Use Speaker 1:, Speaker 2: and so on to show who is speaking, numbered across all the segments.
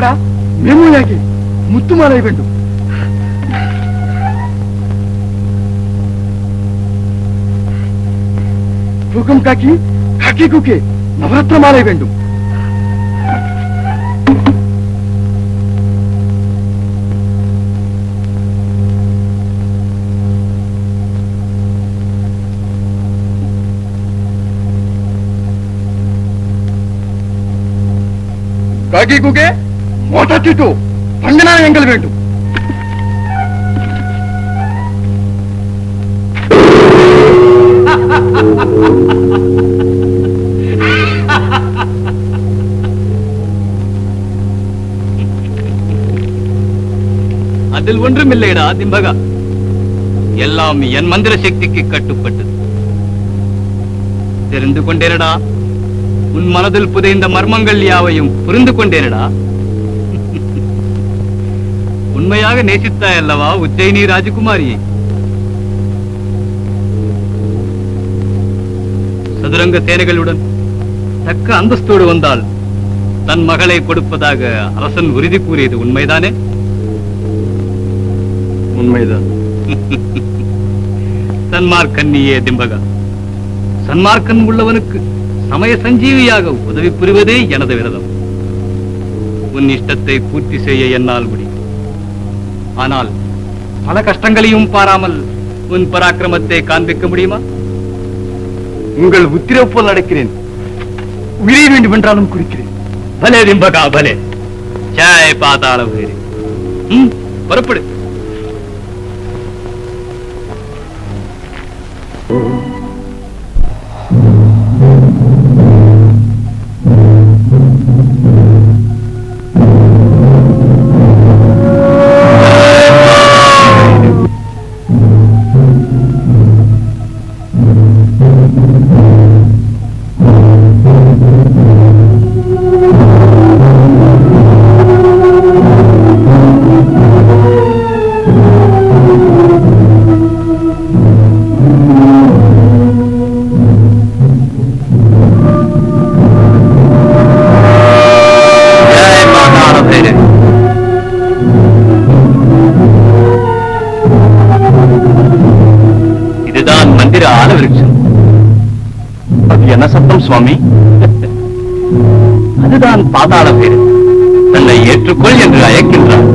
Speaker 1: ಮಾಡ మేము ಯಾಕೆ ಮುತ್ತು ಮಾರಾಯಿಬಿಟ್ಟು ತೂಕಂ ಕಾಕಿ కాకి కుకి నవరత్న మాలై వెండు కాకి కుకే மோட்டார் சீட்டு பங்க வேண்டும்.
Speaker 2: அதில் ஒன்றும் இல்லைடா திம்பகா. எல்லாம் என் மந்திர சக்திக்கு கட்டுப்பட்டது. தெரிந்து கொண்டேனடா. உன் மனதில் புதைந்த மர்மங்கள் யாவையும் புரிந்து கொண்டேனடா. உண்மையாக நேசித்தாய் அல்லவா உச்சைனி ராஜகுமாரியை சதுரங்க சேனைகளுடன் தக்க அந்தஸ்தோடு வந்தால் தன் மகளை கொடுப்பதாக அரசன் உறுதி கூறியது உண்மைதானே?
Speaker 1: உண்மைதான்.
Speaker 2: சன்மார்க்கன்னியே திம்பகா. சன்மார்க்கன் உள்ளவனுக்கு சமய சஞ்சீவியாக உதவி புரிவதே எனது விரதம். உன் இஷ்டத்தை பூர்த்தி செய்ய என்னால் முடியும். ஆனால் பல கஷ்டங்களையும் பாராமல் உன் பராக்கிரமத்தை காண்பிக்க முடியுமா?
Speaker 1: உங்கள் உத்திரவு போல் நடக்கிறேன். உயிரை வேண்டும் என்றாலும் குறிக்கிறேன்.
Speaker 2: பலே திம்பகா பலே. ஜாய் பாதாள உயிரி. புறப்படு. ஏற்றுக்கொள் என்று அழைக்கின்றார்.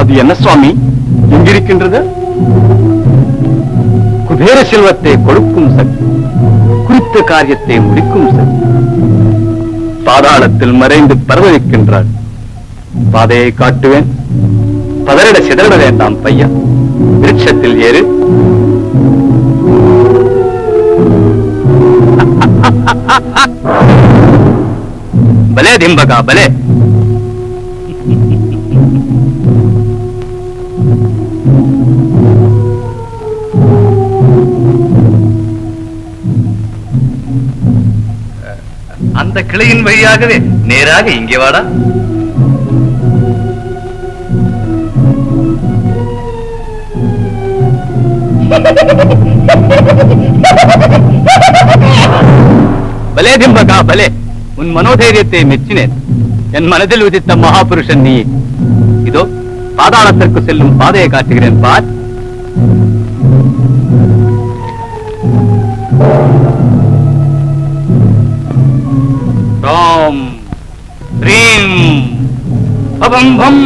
Speaker 1: அது என்ன சுவாமி? எங்கிருக்கின்றது?
Speaker 2: குபேர செல்வத்தை கொடுக்கும் சக்தி குறித்த காரியத்தை முடிக்கும் சக்தி. பாதாளத்தில் மறைந்து பரவலிக்கின்றாள் பாதையை காட்டுவேன். பதறிட சிதறிட வேண்டாம் பையா விருட்சத்தில் ஏறு பலே திம்பகா பலே அந்த கிளையின் வழியாகவே நேராக இங்கே வாடா. பலே திம்பகா பலே உன் மனோதைரியத்தை மெச்சினேன் என் மனதில் உதித்த மகாபுருஷன் நீ இதோ பாதாளத்திற்கு செல்லும் பாதையை காட்டுகிறேன் பார் ராம் ரீம் பபம் பம்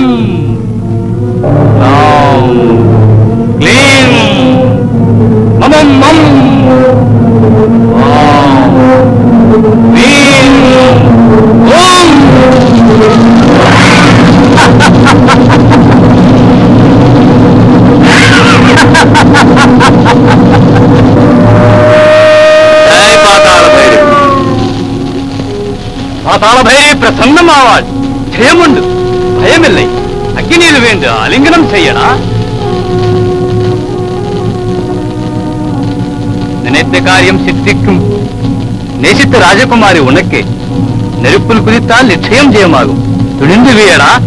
Speaker 2: பாதாள பைரவி பிரசன்னமாவாள் ஜெயமுண்டு. பயமில்லை. அக்னியில் வேண்டு அலிங்கனம் செய்யடா. நினைத்த காரியம் சித்திக்கும். நேசித்த ராஜகுமாரி உனக்கே. நெருப்பில் குதித்தால் நிச்சயம் ஜெயமாகும். துணிந்து வீயடா.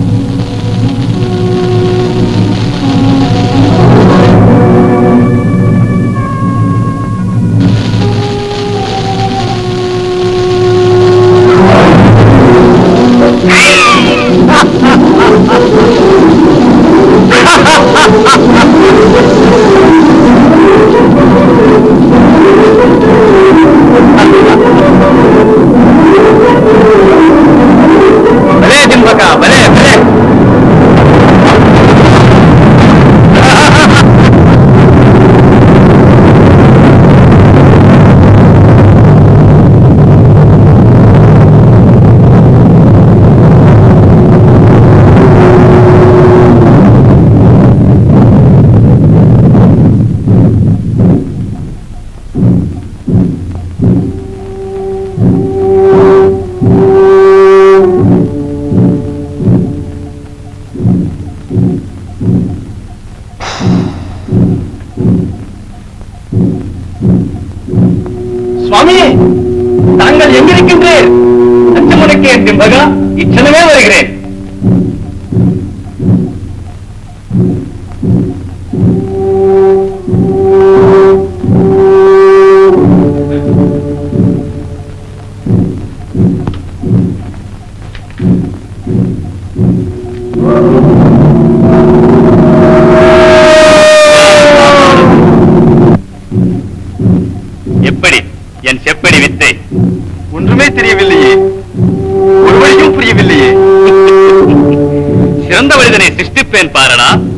Speaker 2: பாரடா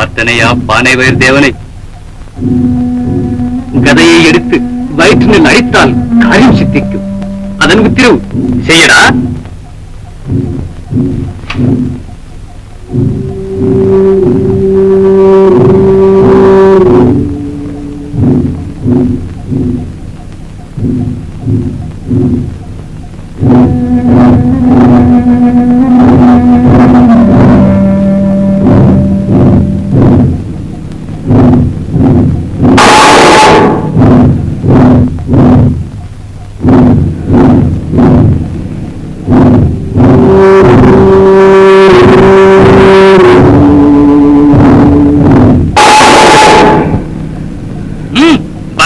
Speaker 2: பார்த்தனையா பானை வயிறு தேவனை? கதையை எடுத்து வயிற்றினில் அடித்தால் காரியம் சித்திக்கும். அதன் உத்திரவு செய்யடா?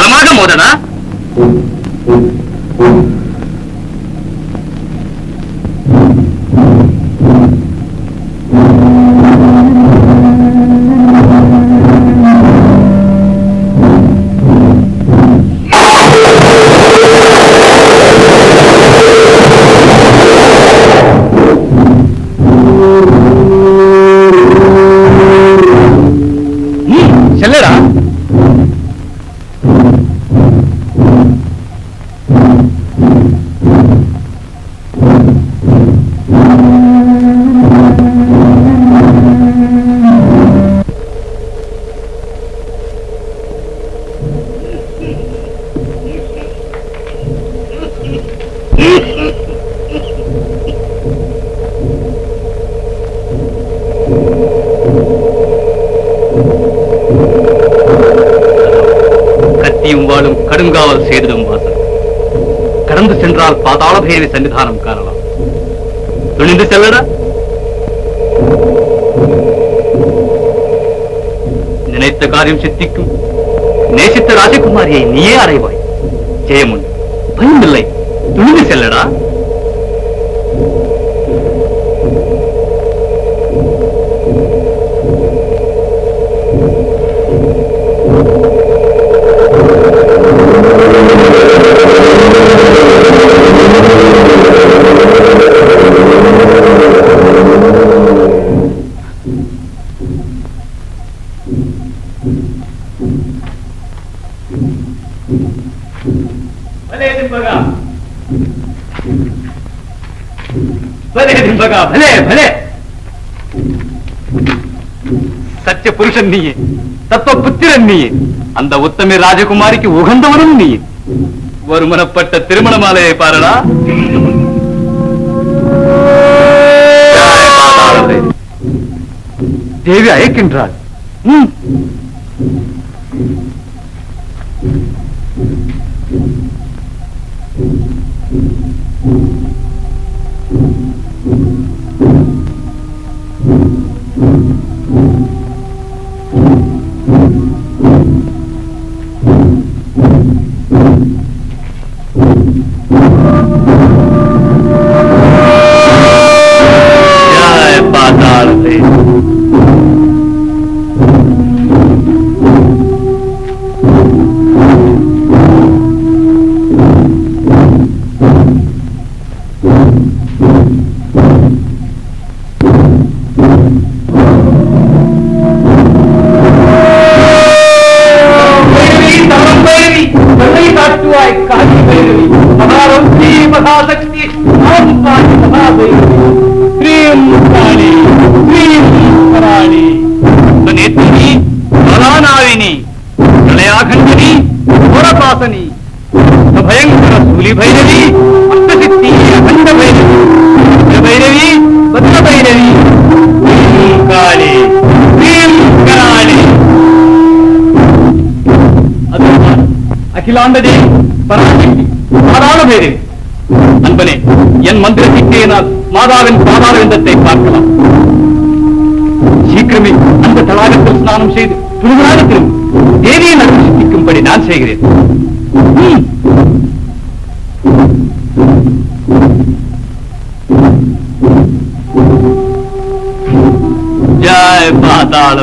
Speaker 2: ప్రమాదం మోదనా வாழும் செய்ததும் வாசல் கடந்து சென்றால் பாதாள பைரவி சன்னிதானம் காணலாம். துணிந்து செல்லடா. நினைத்த காரியம் சித்திக்கும். நேசித்த ராஜகுமாரியை நீயே அடைவாய் ஜெயமுன் பயமில்லை. துணிந்து செல்லடா. சத்திய நீ தத்துவ புத்திரன் நீ அந்த உத்தமி ராஜகுமாரிக்கு உகந்தவனும் நீ ஒருமனப்பட்ட திருமண மாலையை பாருடா. தேவி அழைக்கின்றாள். வாசனி பயங்கர சூலி பைரவி அஷ்டசித்தி அகண்ட பைரவி பைரவி பத்ர பைரவி காளி காளி அது அகிலாண்டதே பராசக்தி மாதாள பைரவி அன்பனே என் மந்திர சிக்கையினால் மாதாவின் பாதாள விந்தத்தை பார்க்கலாம். சீக்கிரமே அந்த தடாகத்தில் ஸ்நானம் செய்து துணிவாக தேவியை நடத்தி சித்திக்கும்படி நான் செய்கிறேன். ம். ஜெய் பாதாள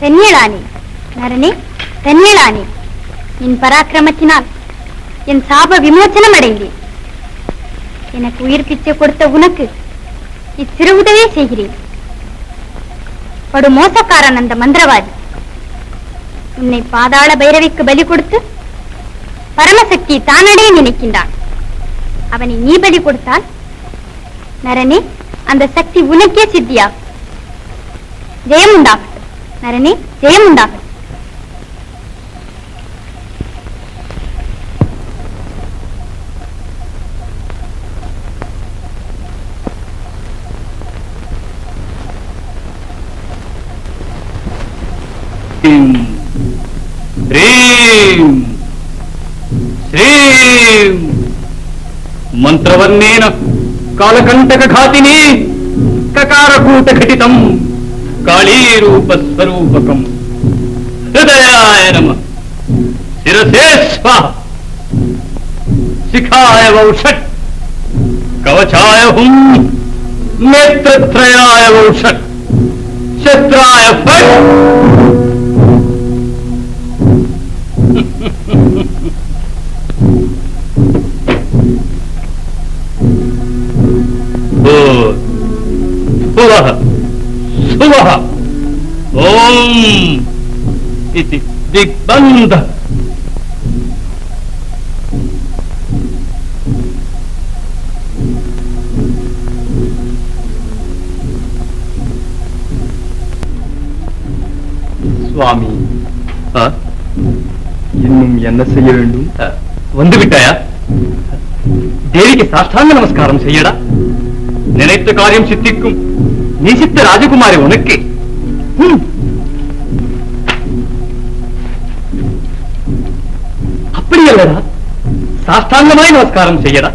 Speaker 3: தென்னியலானே நரனே தென்னியலானே என் பராக்கிரமத்தினால் என் சாப விமோச்சனம் அடைந்தேன். எனக்கு உயிர் பிச்சை கொடுத்த உனக்கு இச்சிறு உதவியை செய்கிறேன். படு மோசக்காரன் அந்த மந்திரவாதி. உன்னை பாதாள பைரவிக்கு பலி கொடுத்து பரமசக்தி தானடைய நினைக்கின்றான். அவனை நீ பலி கொடுத்தால் நரனே அந்த சக்தி உனக்கே சித்தியாகும் ஜெயம் உண்டாகட்டும் நரனே ஜெயம் உண்டாகட்டும்
Speaker 2: శ్రీం శ్రీం మంత్రవర్ణేన కాలకంటక ఘాతిని కకారకూట ఘటితం కాళీరూప స్వరూపకం హృదయాయ నమ. శిరసే స్వాహ. శిఖాయ వౌషట్ కవచాయ హుం. నేత్రత్రయాయ వౌషట్ శస్త్రాయ ఫట్. इति दिग्बंध சுவாமி
Speaker 1: இன்னும் என்ன செய்ய வேண்டும்
Speaker 2: வந்து விட்டாயா தேவிக்கு சாஷ்டாங்க நமஸ்காரம் செய்யடா நினைத்த காரியம் சித்திக்கும் நீ சித்த ராஜகுமாரி உனக்கு சாஷ்டாங்கமாய் நமஸ்காரம் செய்யடா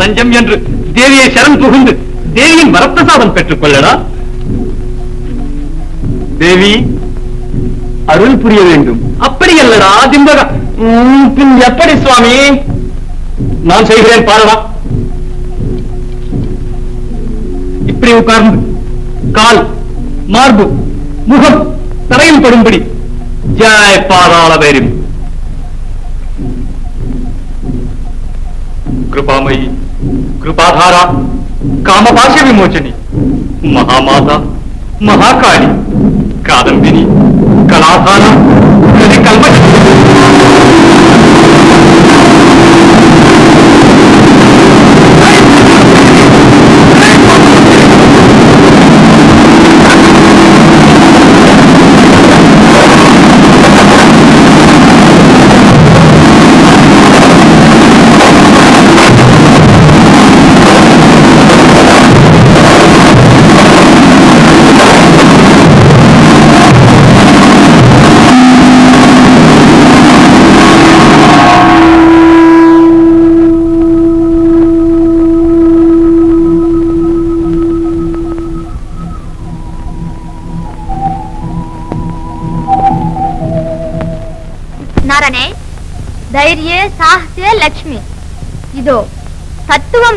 Speaker 2: தஞ்சம் என்று தேவியை சரண் புகுந்து தேவியின் வரப்பிரசாதம் பெற்றுக் கொள்ளடா. தேவி அருள் புரிய வேண்டும். அப்படி அல்லடா திம்பகா பின் எப்படி சுவாமி? நான் செய்கிறேன் பாருடா. இப்படி உட்கார்ந்து கால் மார்பு முகம் தரையில் படும்படி. ஜாய் பாதாள కృపామయి కృపాధార కామపాశ విమోచని మహామాత మహాకాళి కాదంబిని కళాధార కలి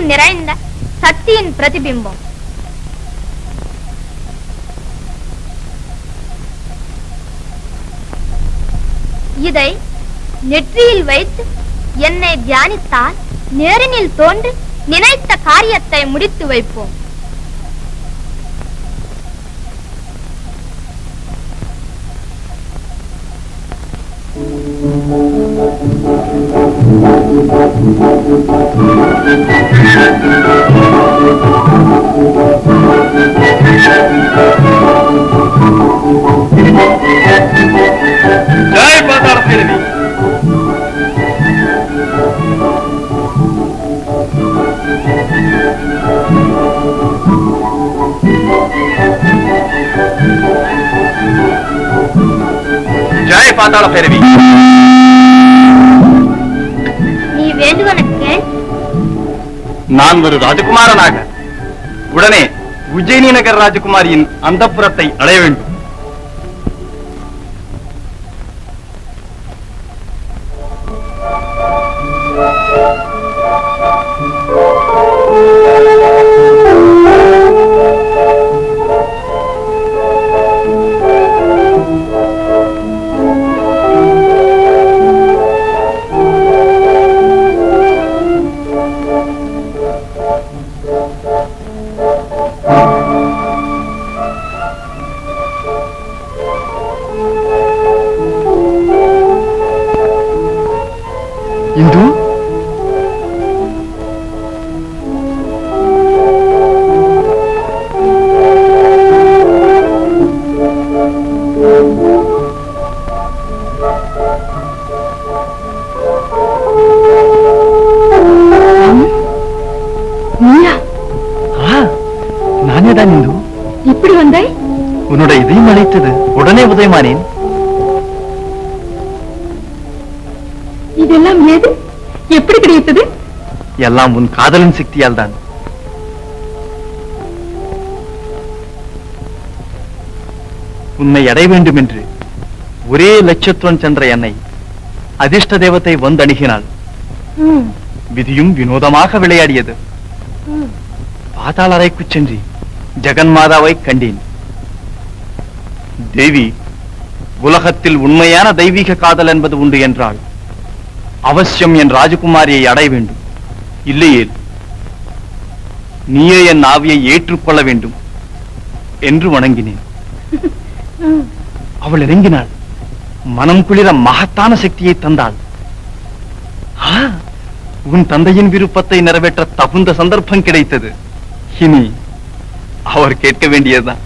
Speaker 3: தத்துவம் நிறைந்த சக்தியின் பிரதிபிம்பம். இதை நெற்றியில் வைத்து என்னை தியானித்தால் நேரினில் தோன்றி நினைத்த காரியத்தை முடித்து வைப்போம்.
Speaker 2: जय बाजार फिल्मी जय पाताल
Speaker 3: फिर भी
Speaker 2: நான் ஒரு ராஜகுமாரனாக. உடனே உஜயினி நகர் ராஜகுமாரியின் அந்தப்புறத்தை அடைய வேண்டும்.
Speaker 3: இப்படி வந்தாய்?
Speaker 1: உன்னோட இதயம் அழைத்தது உடனே உதயமானேன்.
Speaker 3: இதெல்லாம் ஏது எப்படி கிடைத்தது?
Speaker 1: எல்லாம் உன் காதலின் சக்தியால் தான். உன்னை அடைய வேண்டும் என்று ஒரே லட்சத்துவன் சென்ற என்னை அதிர்ஷ்ட தேவத்தை வந்தணுகினாள். விதியும் வினோதமாக விளையாடியது. பாதாள அறைக்குச் சென்று ஜெகன்மாதாவை கண்டேன். தேவி உலகத்தில் உண்மையான தெய்வீக காதல் என்பது உண்டு என்றால் அவசியம் என் ராஜகுமாரியை அடைய வேண்டும். இல்லையேல் நீயே என் ஆவியை ஏற்றுக்கொள்ள வேண்டும் என்று வணங்கினேன். அவள் இறங்கினாள். மனம் குளிர மகத்தான சக்தியை தந்தாள். உன் தந்தையின் விருப்பத்தை நிறைவேற்ற தகுந்த சந்தர்ப்பம் கிடைத்தது. இனி அவர் கேட்க வேண்டியதுதான்.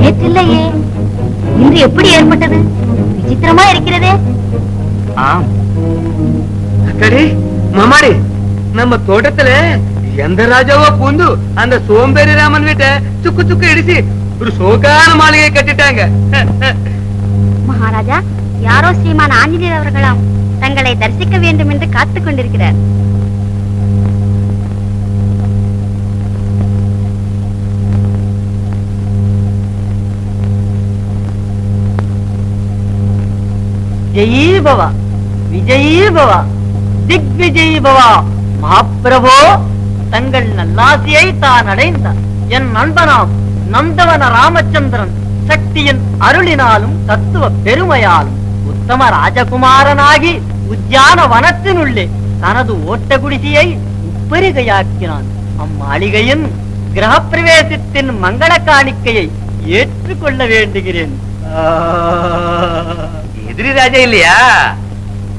Speaker 4: நேற்றில்லையே இன்று எப்படி ஏற்பட்டது? விசித்திரமா இருக்கிறதே.
Speaker 1: ஆம்
Speaker 5: அக்கடி மாமாடி நம்ம தோட்டத்துல எந்த ராஜாவோ பூந்து அந்த சோம்பேறி ராமன் வீட்டை சுக்கு சுக்கு இடிச்சு ஒரு சோகான மாளிகை கட்டிட்டாங்க.
Speaker 4: மகாராஜா யாரோ ஸ்ரீமான் ஆஞ்சநேயர் அவர்களாம் தங்களை தரிசிக்க வேண்டும் என்று காத்துக் கொண்டிருக்கிறார்.
Speaker 5: ஜெயீ பவ. விஜயீ பவ திக் பவ மகாபிரபோ தங்கள் நல்லாசியை தான் அடைந்த என் நண்பனாம் நந்தவன ராமச்சந்திரன் சக்தியின் அருளினாலும் தத்துவ பெருமையாலும் உத்தம ராஜகுமாரனாகி உத்தியான வனத்தினுள்ளே தனது ஓட்ட குடிசியை உப்பரிகையாக்கினான். அம்மாளிகையின் கிரகப்பிரவேசத்தின் மங்கள காணிக்கையை ஏற்றுக்கொள்ள வேண்டுகிறேன்.
Speaker 6: எதிரி ராஜா இல்லையா?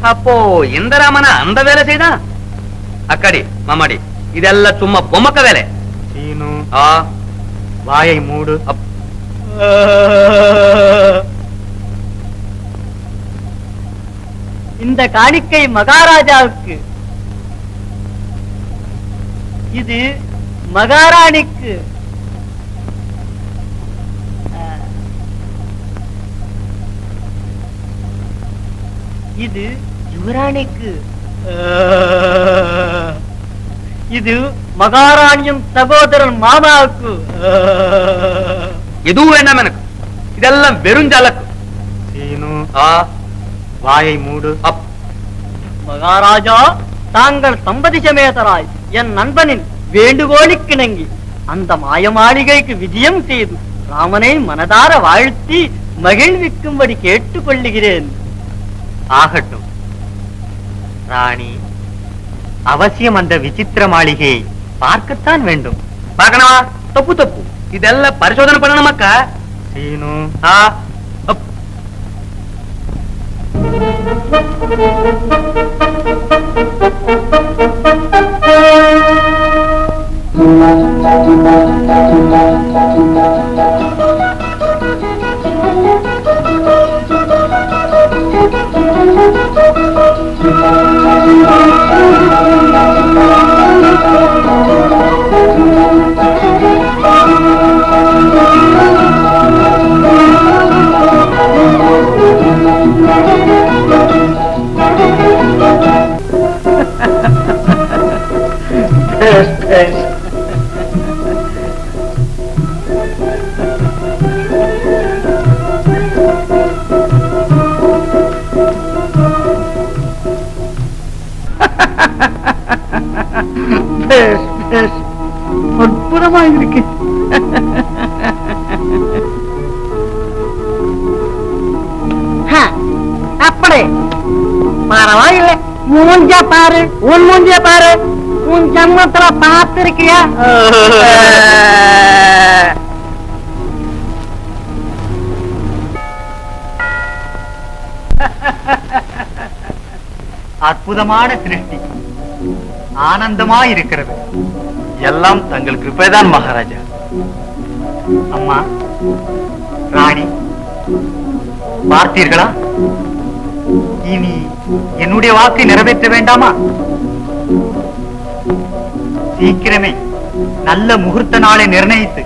Speaker 6: அப்போ எந்த ராமனா அந்த வேலை செய்தான் அக்கடி மாமாடி இதெல்லாம் சும்மா பொம்மக்க வேலை.
Speaker 5: சீனு.
Speaker 6: ஆ.
Speaker 5: வாயை மூடு.
Speaker 6: அப்-
Speaker 5: இந்த காணிக்கை மகாராஜாவுக்கு. இது மகாராணிக்கு. இது யுவராணிக்கு அஹ், இது மகாராணியின் சகோதரன் மாமாவுக்கு.
Speaker 6: எதுவும் வேண்டாம் எனக்கு? இதெல்லாம் வெறுஞ்சலக்கு
Speaker 5: சீனு.
Speaker 6: ஆ.
Speaker 5: வாயை மூடு.
Speaker 6: அப்.
Speaker 5: மகாராஜா தாங்கள் தம்பதி சமேதராய் என் நண்பனின் வேண்டுகோளுக்கிணங்கி அந்த மாய மாளிகைக்கு விஜயம் செய்து ராமனை மனதார வாழ்த்தி மகிழ்விக்கும்படி கேட்டுக்கொள்ளுகிறேன்.
Speaker 7: ஆகட்டும். ராணி. அவசியம் அந்த விசித்திர மாளிகையை பார்க்கத்தான் வேண்டும்.
Speaker 6: பார்க்கணுமா தப்பு தப்பு. இதெல்லாம் பரிசோதனை பண்ணணுமாக்கா
Speaker 5: சீனு.
Speaker 6: ஆ.
Speaker 5: மூஞ்ச பாரு உன் மூஞ்ச பாரு. உன் ஜன்மத்துல பார்த்திருக்கியா?
Speaker 7: அற்புதமான திருஷ்டி ஆனந்தமா இருக்கிறது
Speaker 1: எல்லாம் தங்கள் கிருப்பைதான் மகாராஜா.
Speaker 7: அம்மா ராணி பார்த்தீர்களா? இனி என்னுடைய வாக்கை நிறைவேற்ற வேண்டாமா? சீக்கிரமே நல்ல முகூர்த்த நாளை நிர்ணயித்து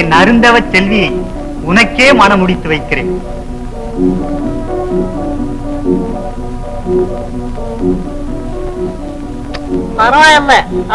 Speaker 7: என் அருந்தவ செல்வியை உனக்கே மனம் முடித்து வைக்கிறேன்.
Speaker 5: பரவாயில்ல.